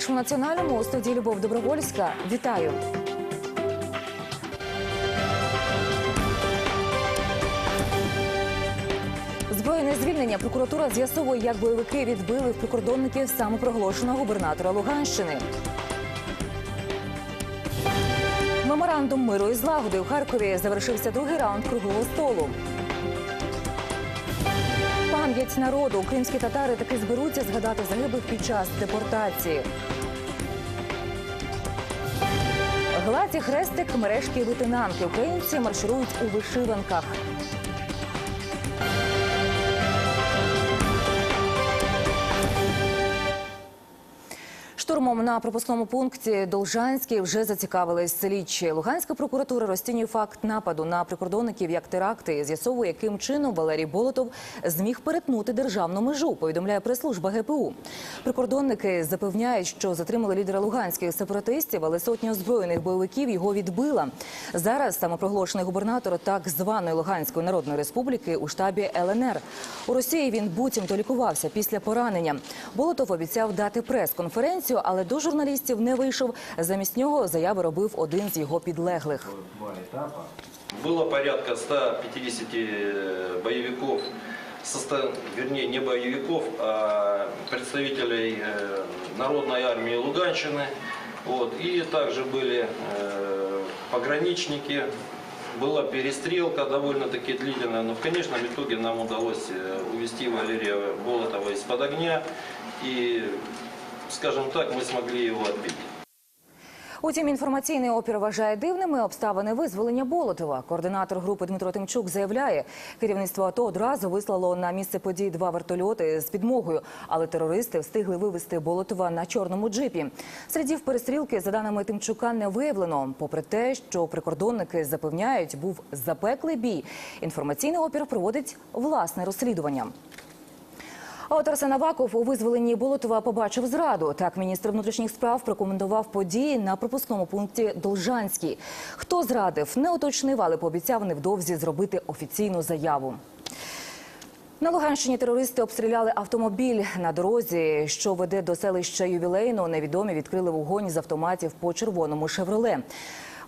Першому національному у студії Любов Добровольська. Вітаю. Збройне звільнення прокуратура з'ясовує, як бойовики відбили в прикордонників самопроголошеного губернатора Луганщини. Меморандум миру і злагоди у Харкові завершився другий раунд круглого столу. Пам'ять народу. Кримські татари таки зберуться згадати загиблих під час депортації. Гладі хрестик, мережки витинанки. Українці марширують у вишиванках. Штурмом на пропускному пункті Должанський вже зацікавились слідчі. Луганська прокуратура розцінює факт нападу на прикордонників як теракти. і З'ясовує, яким чином Валерій Болотов зміг перетнути державну межу. Повідомляє прес-служба ГПУ. Прикордонники запевняють, що затримали лідера луганських сепаратистів, але сотня озброєних бойовиків його відбила. Зараз самопроголошений губернатор так званої Луганської народної республіки у штабі ЛНР. У Росії він буцімто лікувався після поранення. Болотов обіцяв дати прес-конференцію, але до журналістів не вийшов. Замість нього заяви робив один з його підлеглих. Было порядка 150 боевиков, состо- вернее не боевиков, а представителей э, Народной армии Луганщины. Вот. И также были э, пограничники. Была перестрелка довольно-таки длительная, но в конечном итоге нам удалось э, увести Валерия Болотова из-под огня. И, скажем так, мы смогли его отбить. Утім, інформаційний опір вважає дивними обставини визволення Болотова. Координатор групи Дмитро Тимчук заявляє, керівництво АТО одразу вислало на місце подій два вертольоти з підмогою, але терористи встигли вивезти Болотова на чорному джипі. Слідів перестрілки, за даними Тимчука, не виявлено. Попри те, що прикордонники запевняють, був запеклий бій. Інформаційний опір проводить власне розслідування. А от Арсен Аваков у визволенні Болотова побачив зраду. Так міністр внутрішніх справ прокоментував події на пропускному пункті Должанський. Хто зрадив, не уточнив, але пообіцяв невдовзі зробити офіційну заяву. На Луганщині терористи обстріляли автомобіль на дорозі, що веде до селища Ювілейно. Невідомі відкрили вогонь з автоматів по червоному шевроле.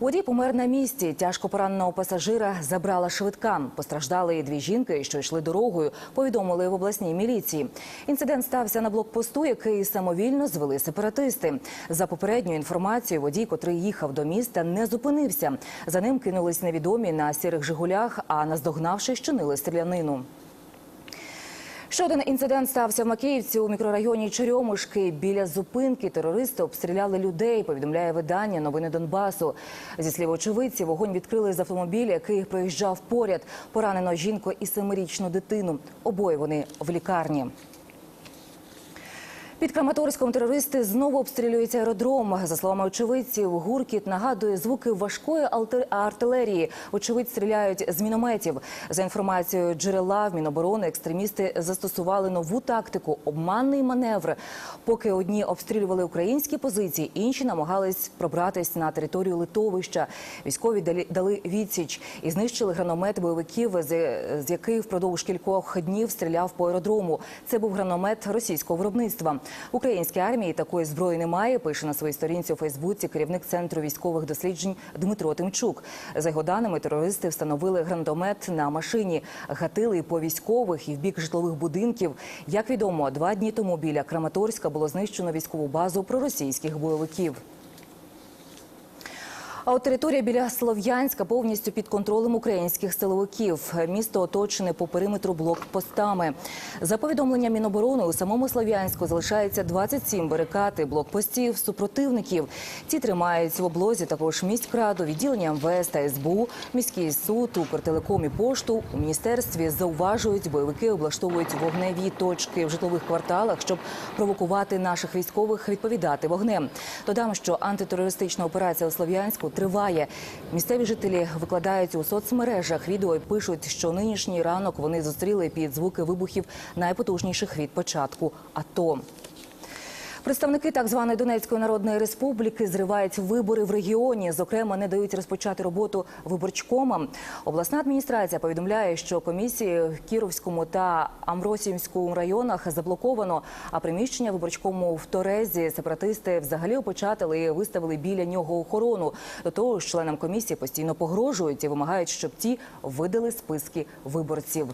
Водій помер на місці. Тяжко пораненого пасажира забрала швидка. Постраждали і дві жінки, що йшли дорогою. Повідомили в обласній міліції. Інцидент стався на блокпосту, який самовільно звели сепаратисти. За попередньою інформацією, водій, котрий їхав до міста, не зупинився. За ним кинулись невідомі на сірих жигулях, а наздогнавши, щинили стрілянину. Ще один інцидент стався в Макіївці у мікрорайоні Черемушки. Біля зупинки терористи обстріляли людей. Повідомляє видання новини Донбасу. Зі слів очевидців, вогонь відкрили з автомобіля, який проїжджав поряд. Поранено жінку і семирічну дитину. Обоє вони в лікарні. Під Краматорськом терористи знову обстрілюють аеродром. За словами очевидців, гуркіт нагадує звуки важкої артилерії. Очевидь стріляють з мінометів. За інформацією джерела в Міноборони, екстремісти застосували нову тактику обманний маневр. Поки одні обстрілювали українські позиції, інші намагались пробратись на територію литовища. Військові дали відсіч і знищили граномет бойовиків, з яких впродовж кількох днів стріляв по аеродрому. Це був граномет російського виробництва. Українській армії такої зброї немає. Пише на своїй сторінці у Фейсбуці керівник центру військових досліджень Дмитро Тимчук. За його даними, терористи встановили гранатомет на машині, гатили по військових і в бік житлових будинків. Як відомо, два дні тому біля Краматорська було знищено військову базу проросійських бойовиків. А от територія біля Слов'янська повністю під контролем українських силовиків. Місто оточене по периметру блокпостами. За повідомленням Міноборони, у самому Слов'янську залишається 27 барикад і блокпостів супротивників. Ті тримають в облозі також міськраду, відділення МВС та СБУ, міський суд, Укртелеком і пошту. У міністерстві зауважують, бойовики облаштовують вогневі точки в житлових кварталах, щоб провокувати наших військових відповідати вогнем. Додам, що антитерористична операція у Слов'янську триває. Місцеві жителі викладають у соцмережах відео і пишуть, що нинішній ранок вони зустріли під звуки вибухів найпотужніших від початку АТО. Представники так званої Донецької народної республіки зривають вибори в регіоні. Зокрема, не дають розпочати роботу виборчкомам. Обласна адміністрація повідомляє, що комісії в Кіровському та Амросівському районах заблоковано. А приміщення виборчкому в Торезі сепаратисти взагалі опечатали і виставили біля нього охорону. До того ж, членам комісії постійно погрожують і вимагають, щоб ті видали списки виборців.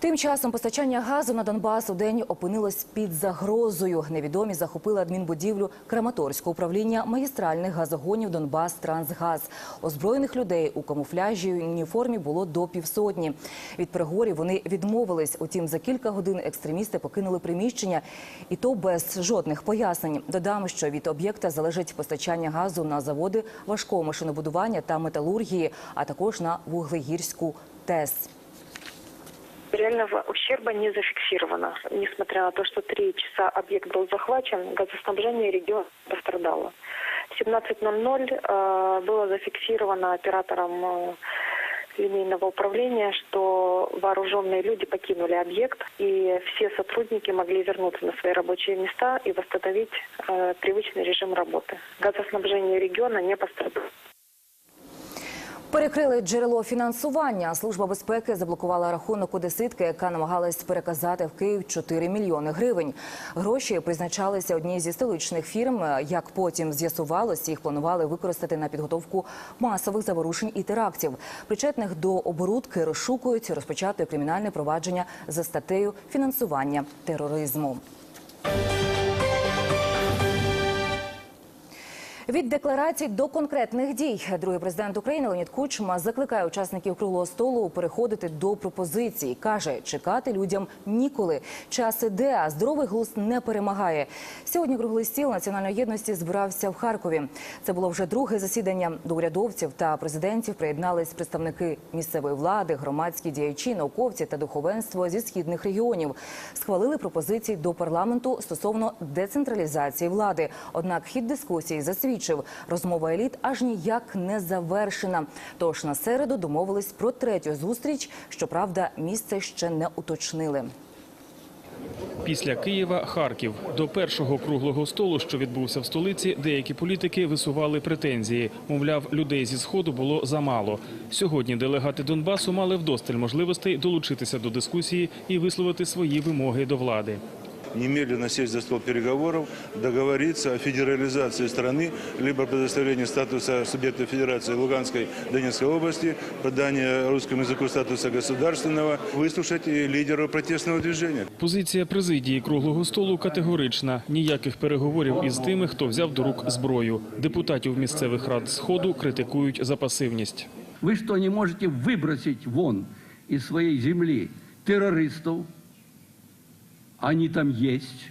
Тим часом постачання газу на Донбас у день опинилось під загрозою. Невідомі захопили адмінбудівлю Краматорського управління магістральних газогонів Донбас Трансгаз. Озброєних людей у камуфляжі уніформі було до півсотні. Від переговорів вони відмовились. Утім, за кілька годин екстремісти покинули приміщення, і то без жодних пояснень. Додам, що від об'єкта залежить постачання газу на заводи важкого машинобудування та металургії, а також на вуглегірську ТЕС. Реального ущерба не зафиксировано. Несмотря на то, что три часа объект был захвачен, газоснабжение региона пострадало. В 17.00 э, было зафиксировано оператором э, линейного управления, что вооруженные люди покинули объект, и все сотрудники могли вернуться на свои рабочие места и восстановить э, привычный режим работы. Газоснабжение региона не пострадало. Перекрили джерело фінансування. Служба безпеки заблокувала рахунок одеситки, яка намагалась переказати в Київ 4 мільйони гривень. Гроші призначалися одній зі столичних фірм. Як потім з'ясувалось, їх планували використати на підготовку масових заворушень і терактів. Причетних до оборудки розшукують розпочати кримінальне провадження за статтею фінансування тероризму. Від декларацій до конкретних дій другий президент України Леонід Кучма закликає учасників круглого столу переходити до пропозицій. каже, чекати людям ніколи. Час іде, а здоровий глузд не перемагає. Сьогодні круглий стіл національної єдності збирався в Харкові. Це було вже друге засідання до урядовців та президентів. Приєднались представники місцевої влади, громадські діячі, науковці та духовенство зі східних регіонів. Схвалили пропозиції до парламенту стосовно децентралізації влади. Однак хід дискусії засвідчив, розмова еліт аж ніяк не завершена. Тож на середу домовились про третю зустріч. Щоправда, місце ще не уточнили. Після Києва Харків до першого круглого столу, що відбувся в столиці, деякі політики висували претензії. Мовляв, людей зі сходу було замало. Сьогодні делегати Донбасу мали вдосталь можливостей долучитися до дискусії і висловити свої вимоги до влади немедленно сесть за стол переговоров, договориться о федерализации страны, либо предоставлении статуса субъекта федерации Луганской, Донецкой области, придание русскому языку статуса государственного, выслушать и лидеров протестного движения. Позиція президії круглого столу категорична: ніяких переговорів із тими, хто взяв до рук зброю. Депутатів місцевих рад сходу критикують за пасивність. Вы что, не можете выбросить вон из своей земли террористов? Они там есть.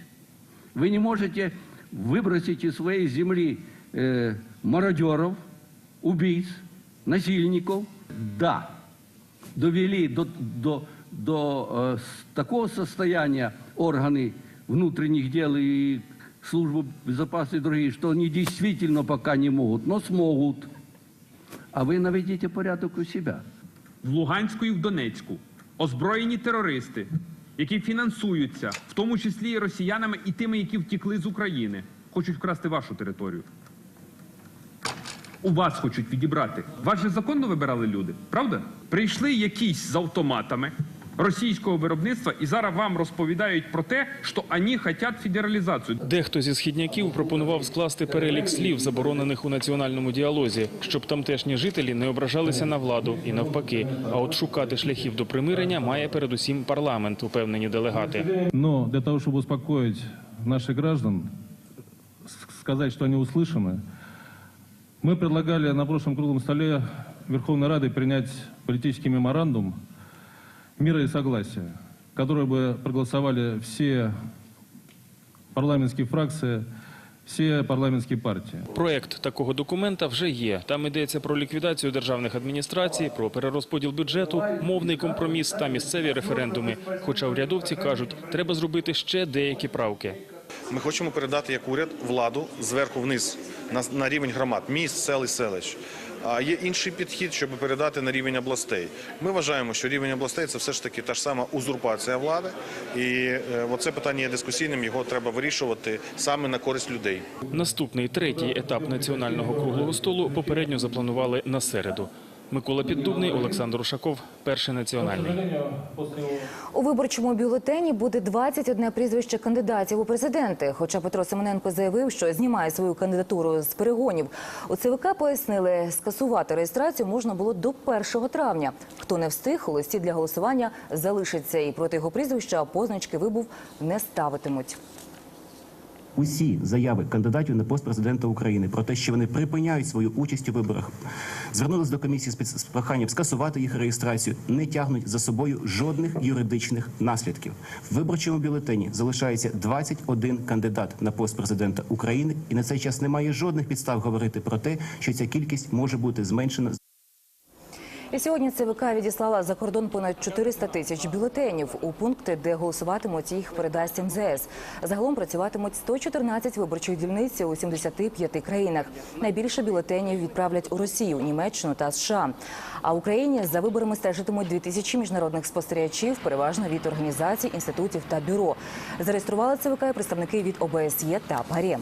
Вы не можете выбросить из своей земли э, мародеров, убийц, насильников? Да. Довели до, до, до э, с- такого состояния органы внутренних дел и службы безопасности и другие, что они действительно пока не могут, но смогут. А ви наведіть порядок у себе. в Луганську і в Донецьку озброєні терористи, які фінансуються, в тому числі і росіянами, і тими, які втікли з України, хочуть вкрасти вашу територію. У вас хочуть відібрати. Вас же законно вибирали люди, правда? Прийшли якісь з автоматами російського виробництва і зараз вам розповідають про те, що вони хочуть федералізацію. Дехто зі східняків пропонував скласти перелік слів, заборонених у національному діалозі, щоб тамтешні жителі не ображалися на владу і навпаки. А от шукати шляхів до примирення має передусім парламент, упевнені делегати. Но для того, чтобы успокоить наших граждан, с- сказать, что они услышаны, мы предлагали на прошлом круглом столе Верховной Рады принять политический меморандум мира и согласия, который бы проголосовали все парламентские фракции, все парламентские партии. Проект такого документа вже є. Там йдеться про ліквідацію державних адміністрацій, про перерозподіл бюджету, мовний компроміс та місцеві референдуми. Хоча урядовці кажуть, треба зробити ще деякі правки. Ми хочемо передати як уряд владу зверху вниз на, на рівень громад, міст, сел і селищ. А є інший підхід, щоб передати на рівень областей. Ми вважаємо, що рівень областей це все ж таки та ж сама узурпація влади, і е, оце питання є дискусійним. Його треба вирішувати саме на користь людей. Наступний третій етап національного круглого столу попередньо запланували на середу. Микола Піддубний, Олександр Ушаков, перший національний. У виборчому бюлетені буде 21 прізвище кандидатів у президенти. Хоча Петро Семененко заявив, що знімає свою кандидатуру з перегонів. У ЦВК пояснили, скасувати реєстрацію можна було до 1 травня. Хто не встиг, у листі для голосування залишиться і проти його прізвища позначки вибув не ставитимуть. Усі заяви кандидатів на пост президента України про те, що вони припиняють свою участь у виборах, звернулись до комісії з проханням скасувати їх реєстрацію, не тягнуть за собою жодних юридичних наслідків. В виборчому бюлетені залишається 21 кандидат на пост президента України, і на цей час немає жодних підстав говорити про те, що ця кількість може бути зменшена І сьогодні ЦВК відіслала за кордон понад 400 тисяч бюлетенів. У пункти, де голосуватимуть, їх передасть МЗС. Загалом працюватимуть 114 виборчих дільниць у 75 країнах. Найбільше бюлетенів відправлять у Росію, Німеччину та США. А в Україні за виборами стежитимуть 2000 міжнародних спостерігачів, переважно від організацій, інститутів та бюро. Зареєстрували ЦВК представники від ОБСЄ та ПАРЄ.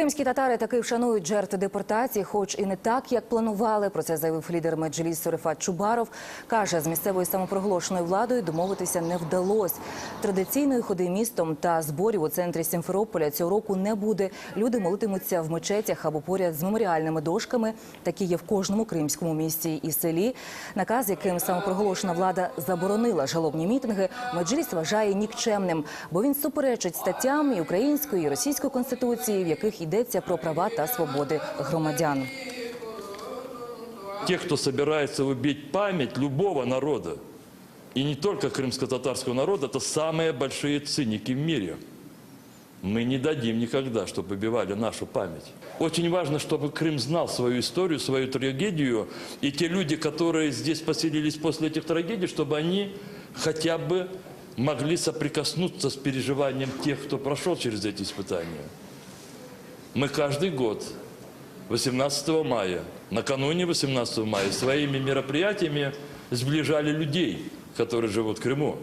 Кримські татари таки вшанують жертв депортації, хоч і не так, як планували. Про це заявив лідер Меджлісу Рефат Чубаров. Каже, з місцевою самопроголошеною владою домовитися не вдалося. Традиційної ходи містом та зборів у центрі Сімферополя цього року не буде. Люди молитимуться в мечетях або поряд з меморіальними дошками. Такі є в кожному кримському місті і селі. Наказ, яким самопроголошена влада заборонила жалобні мітинги, Меджліс вважає нікчемним, бо він суперечить статтям і української, і російської конституції, в яких йдеться про права та свободи громадян. Те, кто собирается убить память любого народа, и не только крымско-татарского народа, это самые большие циники в мире. Мы не дадим никогда, чтобы убивали нашу память. Очень важно, чтобы Крым знал свою историю, свою трагедию, и те люди, которые здесь поселились после этих трагедий, чтобы они хотя бы могли соприкоснуться с переживанием тех, кто прошел через эти испытания. Мы каждый год 18 мая, накануне 18 мая, своими мероприятиями сближали людей, которые живут в Крыму.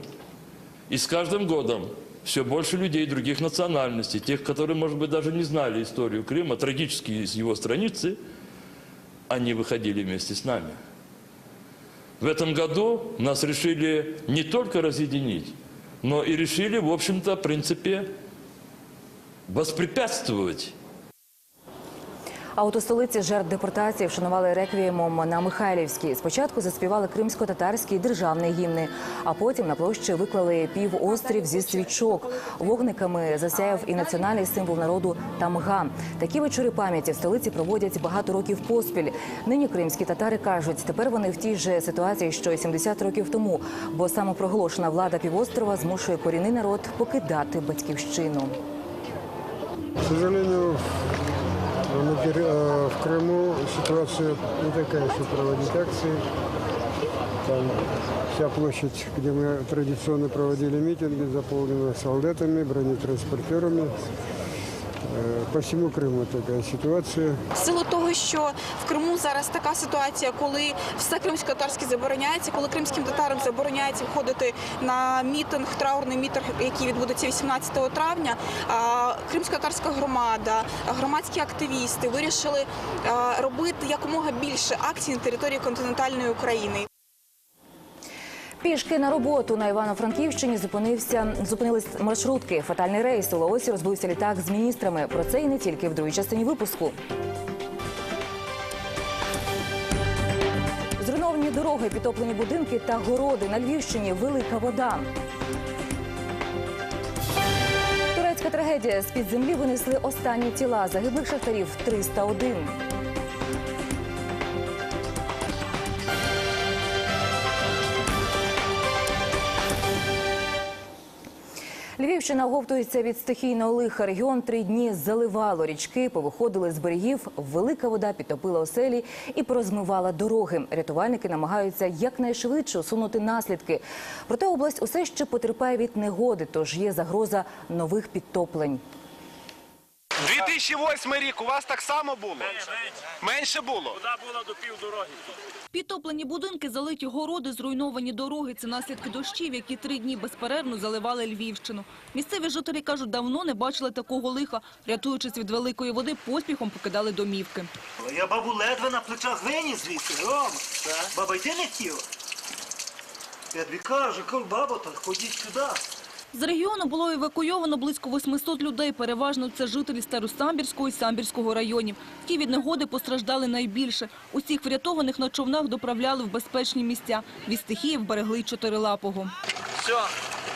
И с каждым годом все больше людей других национальностей, тех, которые, может быть, даже не знали историю Крыма, трагические из его страницы, они выходили вместе с нами. В этом году нас решили не только разъединить, но и решили, в общем-то, в принципе, воспрепятствовать А от у столиці жертв депортації вшанували реквіємом на Михайлівській. Спочатку заспівали кримсько-татарські державні гімни, а потім на площі виклали півострів зі свічок. Вогниками засяяв і національний символ народу тамга. Такі вечори пам'яті в столиці проводять багато років поспіль. Нині кримські татари кажуть, тепер вони в тій же ситуації, що й 70 років тому, бо самопроголошена влада півострова змушує корінний народ покидати батьківщину. К сожалению, в Крыму ситуация не такая, что проводить акции. Там вся площадь, где мы традиционно проводили митинги, заполнена солдатами, бронетранспортерами. Э, По всему Крыму такая ситуация. В силу того, що в Криму зараз така ситуація, коли все кримсько-татарське забороняється, коли кримським татарам забороняється входити на мітинг, траурний мітинг, який відбудеться 18 травня. Кримсько-татарська громада, громадські активісти вирішили робити якомога більше акцій на території континентальної України. Пішки на роботу на Івано-Франківщині зупинився зупинились маршрутки. Фатальний рейс у Лаосі розбився літак з міністрами. Про це і не тільки в другій частині випуску. Дороги, підтоплені будинки та городи на Львівщині. Велика вода. Турецька трагедія. З-під землі винесли останні тіла загиблих шахтарів 301. Львівщина оговтується від стихійного лиха. Регіон три дні заливало річки, повиходили з берегів. Велика вода підтопила оселі і порозмивала дороги. Рятувальники намагаються якнайшвидше усунути наслідки. Проте область усе ще потерпає від негоди, тож є загроза нових підтоплень. 2008 рік у вас так само було? Менше було? Підтоплені будинки, залиті городи, зруйновані дороги. Це наслідки дощів, які три дні безперервно заливали Львівщину. Місцеві жителі кажуть, давно не бачили такого лиха. Рятуючись від великої води, поспіхом покидали домівки. Я бабу ледве на плечах виніс звідси, Рома. Баба, йти не хотіла. Я тобі кажу, коли баба, то ходіть сюди. З регіону було евакуйовано близько 800 людей. Переважно це жителі Старосамбірського і Самбірського районів. Ті від негоди постраждали найбільше. Усіх врятованих на човнах доправляли в безпечні місця. Від стихії вберегли чотирилапого. Все,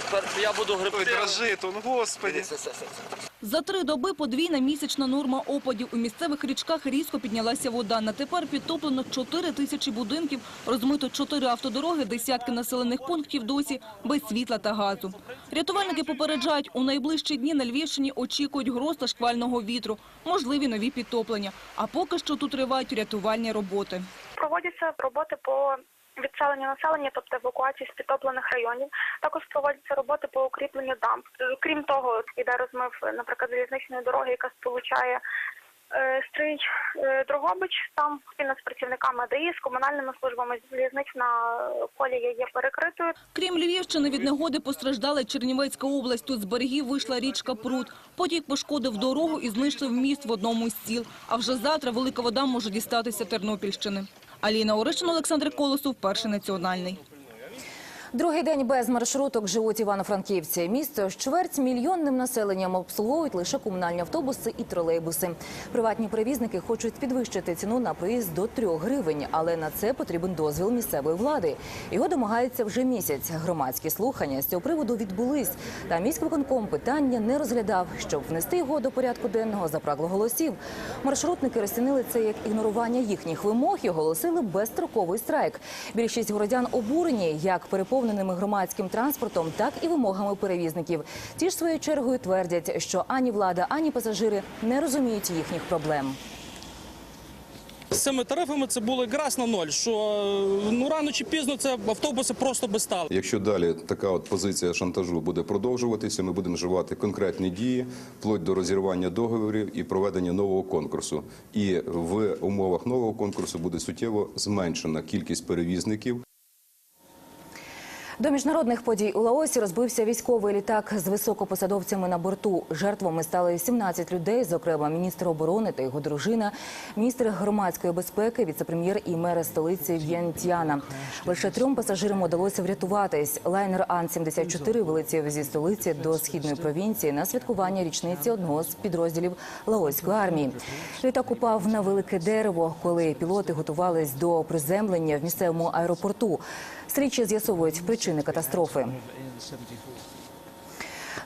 тепер я буду гребти. Ой, дрожи, ну господи. За три доби подвійна місячна норма опадів. У місцевих річках різко піднялася вода. На тепер підтоплено 4 тисячі будинків, розмито 4 автодороги, десятки населених пунктів досі без світла та газу. Рятувальники попереджають, у найближчі дні на Львівщині очікують гроз та шквального вітру, можливі нові підтоплення. А поки що тут тривають рятувальні роботи. Проводяться роботи по відселенню населення, тобто евакуації з підтоплених районів. Також проводяться роботи по укріпленню дамб. Крім того, йде розмив, наприклад, залізничної дороги, яка сполучає е, Стрий е, Дрогобич. Там спільно з працівниками ДАІ, з комунальними службами залізнична колія є перекритою. Крім Львівщини, від негоди постраждала Чернівецька область. Тут з берегів вийшла річка Прут. Потік пошкодив дорогу і знищив міст в одному з сіл. А вже завтра велика вода може дістатися Тернопільщини. Аліна Оришин, Олександр Колосов, Перший національний. Другий день без маршруток живуть івано-франківці. Місто з чверть мільйонним населенням обслуговують лише комунальні автобуси і тролейбуси. Приватні перевізники хочуть підвищити ціну на проїзд до 3 гривень, але на це потрібен дозвіл місцевої влади. Його домагаються вже місяць. Громадські слухання з цього приводу відбулись. Та міськвиконком питання не розглядав. Щоб внести його до порядку денного, запрагло голосів. Маршрутники розцінили це як ігнорування їхніх вимог і оголосили безстроковий страйк. Більшість городян обурені як переповненими громадським транспортом, так і вимогами перевізників. Ті ж своєю чергою твердять, що ані влада, ані пасажири не розуміють їхніх проблем. З цими тарифами це було якраз на ноль, що ну рано чи пізно це автобуси просто би стали. Якщо далі така от позиція шантажу буде продовжуватися, ми будемо вживати конкретні дії, вплоть до розірвання договорів і проведення нового конкурсу. І в умовах нового конкурсу буде суттєво зменшена кількість перевізників. До міжнародних подій у Лаосі розбився військовий літак з високопосадовцями на борту. Жертвами стали 17 людей, зокрема міністр оборони та його дружина, міністр громадської безпеки, віцепрем'єр і мер столиці В'єнтьяна. Лише трьом пасажирам удалося врятуватись. Лайнер Ан-74 вилетів зі столиці до східної провінції на святкування річниці одного з підрозділів Лаоської армії. Літак упав на велике дерево, коли пілоти готувались до приземлення в місцевому аеропорту. Слідчі з'ясовують причини катастрофи.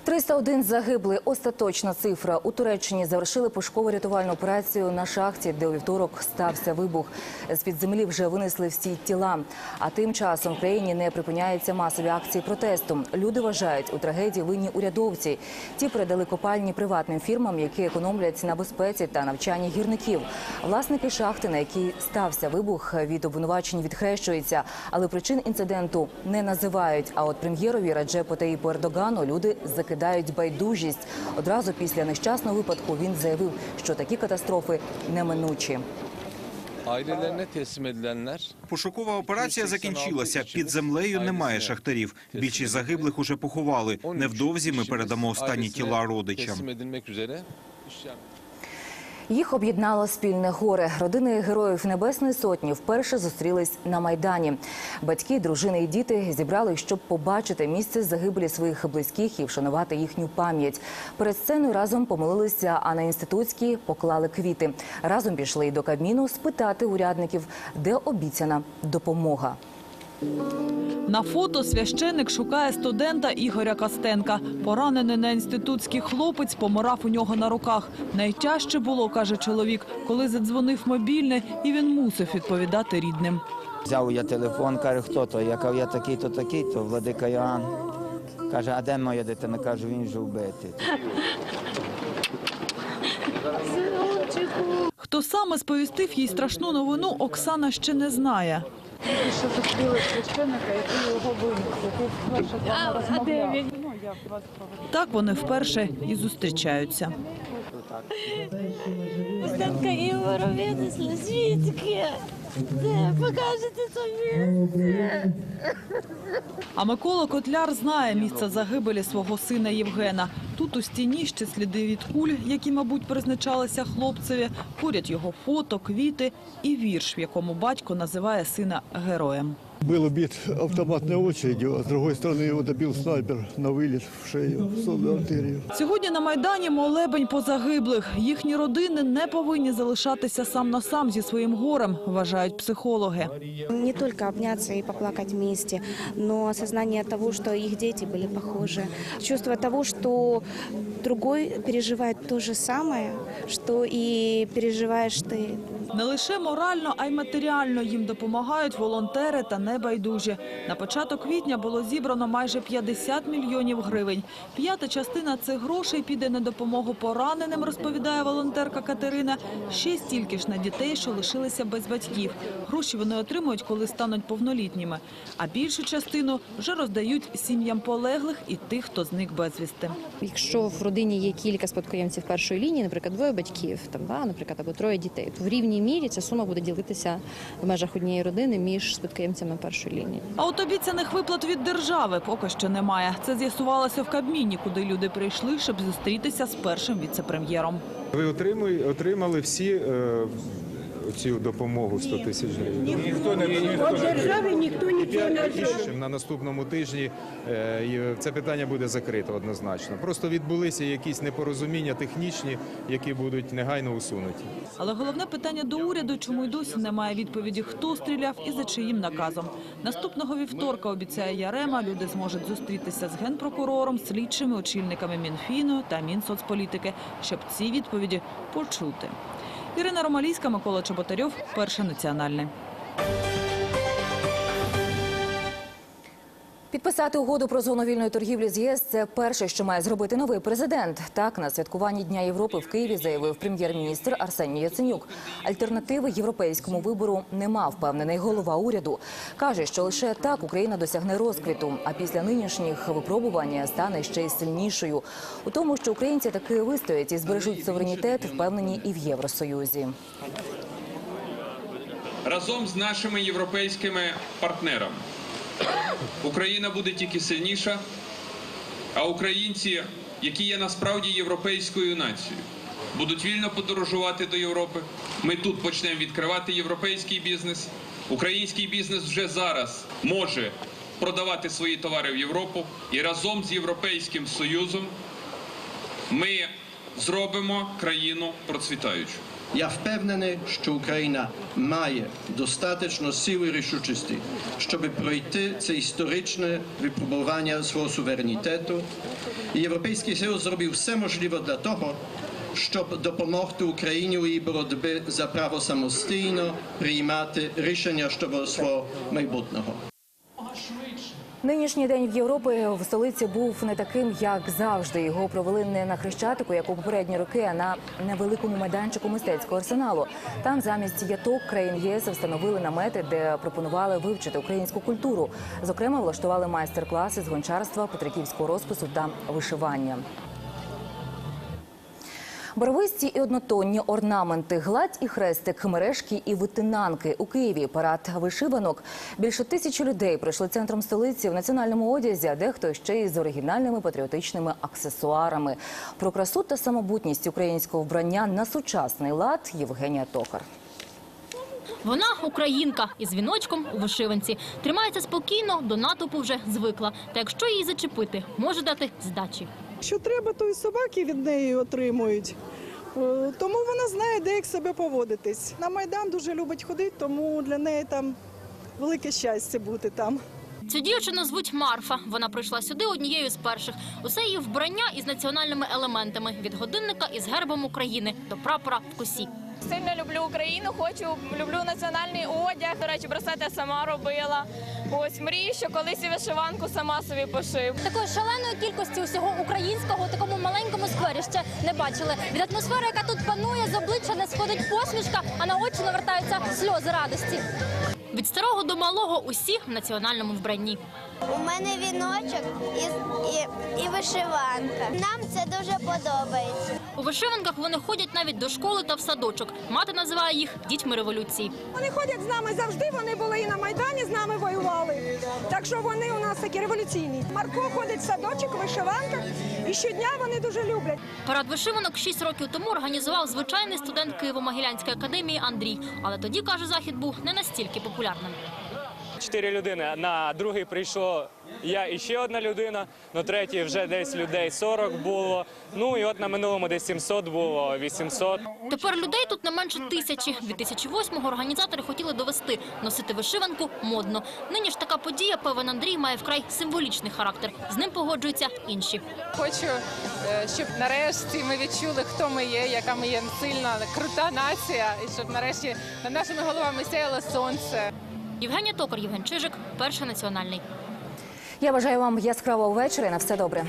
301 загиблий. Остаточна цифра. У Туреччині завершили пошуково-рятувальну операцію на шахті, де у вівторок стався вибух. З-під землі вже винесли всі тіла. А тим часом в країні не припиняються масові акції протесту. Люди вважають, у трагедії винні урядовці. Ті передали копальні приватним фірмам, які економлять на безпеці та навчанні гірників. Власники шахти, на якій стався вибух, від обвинувачень відхрещуються, але причин інциденту не називають. А от прем'єрові Раджепу Таїпу Ердогану люди закидають байдужість. Одразу після нещасного випадку він заявив, що такі катастрофи неминучі. Пошукова операція закінчилася. Під землею немає шахтарів. Більшість загиблих уже поховали. Невдовзі ми передамо останні тіла родичам. Їх об'єднало спільне горе. Родини героїв Небесної Сотні вперше зустрілись на Майдані. Батьки, дружини і діти зібрали, щоб побачити місце загибелі своїх близьких і вшанувати їхню пам'ять. Перед сценою разом помолилися, а на інститутській поклали квіти. Разом пішли й до Кабміну спитати урядників, де обіцяна допомога. На фото священик шукає студента Ігоря Костенка. Поранений на інститутський хлопець помирав у нього на руках. Найтяжче було, каже чоловік, коли задзвонив мобільний, і він мусив відповідати рідним. Взяв я телефон, каже, хто то? Я кажу, я такий, то такий, то владика Йоанн. Каже, а де моя дитина? Кажу, він вже вбитий. Хто саме сповістив їй страшну новину, Оксана ще не знає. Що зустріли священника, який його виніс, який вперше з вами розмовляв. Ну, я вас. Так вони вперше і зустрічаються. Остатка Ігора винесли, звідки? А Микола Котляр знає місце загибелі свого сина Євгена. Тут у стіні ще сліди від куль, які, мабуть, призначалися хлопцеві. Поряд його фото, квіти і вірш, в якому батько називає сина героєм. Был убит автоматной очередью, а с другой стороны его добил снайпер на вылет в шею, в сонную артерию. Сьогодні на Майдані молебень по загиблих. Їхні родини не повинні залишатися сам на сам зі своїм горем, вважають психологи. Не только обняться и поплакать вместе, но осознание того, что их дети были похожи. Чувство того, что другой переживает то же самое, что и переживаешь ты. Не лише морально, а й матеріально їм допомагають волонтери та небайдужі. На початок квітня було зібрано майже 50 мільйонів гривень. П'ята частина цих грошей піде на допомогу пораненим, розповідає волонтерка Катерина. Ще стільки ж на дітей, що лишилися без батьків. Гроші вони отримують, коли стануть повнолітніми. А більшу частину вже роздають сім'ям полеглих і тих, хто зник безвісти. Якщо в родині є кілька спадкоємців першої лінії, наприклад, двоє батьків, там да, наприклад, або троє дітей, то в рівній мірі ця сума буде ділитися в межах однієї родини між спадкоємцями першої лінії. А от обіцяних виплат від держави поки що немає. Це з'ясувалося в Кабміні, куди люди прийшли, щоб зустрітися з першим віцепрем'єром. Ви отримали, отримали всі е, цю допомогу 100 тисяч гривень? Ніхто не Від держави ніхто нічого не отримав. На наступному тижні е, це питання буде закрито однозначно. Просто відбулися якісь непорозуміння технічні, які будуть негайно усунуті. Але головне питання до уряду, чому й досі немає відповіді, хто стріляв і за чиїм наказом. Наступного вівторка, обіцяє Ярема, люди зможуть зустрітися з генпрокурором, слідчими, очільниками Мінфіну та Мінсоцполітики, щоб ці відповіді почути. Ірина Ромалійська, Микола Чеботарьов, перше національний. Підписати угоду про зону вільної торгівлі з ЄС – це перше, що має зробити новий президент. Так, на святкуванні Дня Європи в Києві заявив прем'єр-міністр Арсеній Яценюк. Альтернативи європейському вибору нема, впевнений голова уряду. Каже, що лише так Україна досягне розквіту, а після нинішніх випробувань стане ще й сильнішою. У тому, що українці таки вистоять і збережуть суверенітет, впевнені і в Євросоюзі. разом з нашими європейськими партнерами. Україна буде тільки сильніша, а українці, які є насправді європейською нацією, будуть вільно подорожувати до Європи. Ми тут почнемо відкривати європейський бізнес. Український бізнес вже зараз може продавати свої товари в Європу і разом з Європейським Союзом ми зробимо країну процвітаючу. Я впевнений, що Україна має достатньо сили рішучості, щоб пройти це історичне випробування свого суверенітету. І Європейський Союз зробив все можливе для того, щоб допомогти Україні у її боротьбі за право самостійно приймати рішення щодо свого майбутнього. Нинішній день в Європі в столиці був не таким, як завжди. Його провели не на хрещатику, як у попередні роки, а на невеликому майданчику мистецького арсеналу. Там замість яток країн ЄС встановили намети, де пропонували вивчити українську культуру. Зокрема, влаштували майстер-класи з гончарства, петриківського розпису та вишивання. Барвисті і однотонні орнаменти, гладь і хрестик, мережки і витинанки у Києві. Парад вишиванок. Більше тисячі людей пройшли центром столиці в національному одязі, а дехто ще й з оригінальними патріотичними аксесуарами. Про красу та самобутність українського вбрання на сучасний лад Євгенія Токар. Вона українка із віночком у вишиванці. Тримається спокійно, до натовпу вже звикла. Та якщо її зачепити, може дати здачі. Що треба, то і собаки від неї отримують. Е, Тому вона знає, де як себе поводитись. На Майдан дуже любить ходити, тому для неї там велике щастя бути там. Цю дівчину звуть Марфа. Вона прийшла сюди однією з перших. Усе її вбрання із національними елементами від годинника із гербом України до прапора в косі. Сильно люблю Україну, хочу люблю національний одяг. До речі, браслет я сама робила. Ось мрію, що колись і вишиванку сама собі пошив. Такої шаленої кількості усього українського у такому маленькому сквері ще не бачили. Від атмосфери, яка тут панує, з обличчя не сходить посмішка, а на очі навертаються сльози радості. Від старого до малого усі в національному вбранні. У мене віночок і, і, і вишиванка. Нам це дуже подобається. У вишиванках вони ходять навіть до школи та в садочок. Мати називає їх дітьми революції. Вони ходять з нами завжди. Вони були і на майдані з нами воювали. Так що вони у нас такі революційні. Марко ходить в садочок, в вишиванках, і щодня вони дуже люблять. Парад вишиванок 6 років тому організував звичайний студент Києво-Могилянської академії Андрій. Але тоді, каже, захід був не настільки популярним. Чотири людини. На другий прийшло я і ще одна людина. На третій вже десь людей 40 було. Ну і от на минулому десь 700 було, 800. Тепер людей тут не менше тисячі. 2008-го організатори хотіли довести – носити вишиванку модно. Нині ж така подія, певен Андрій, має вкрай символічний характер. З ним погоджуються інші. Хочу, е, щоб нарешті ми відчули, хто ми є, яка ми є сильна, крута нація, і щоб нарешті над нашими головами сяяло сонце. Євгенія Токар, Євген Чижик, Перший національний. Я бажаю вам яскравого вечора. і На все добре.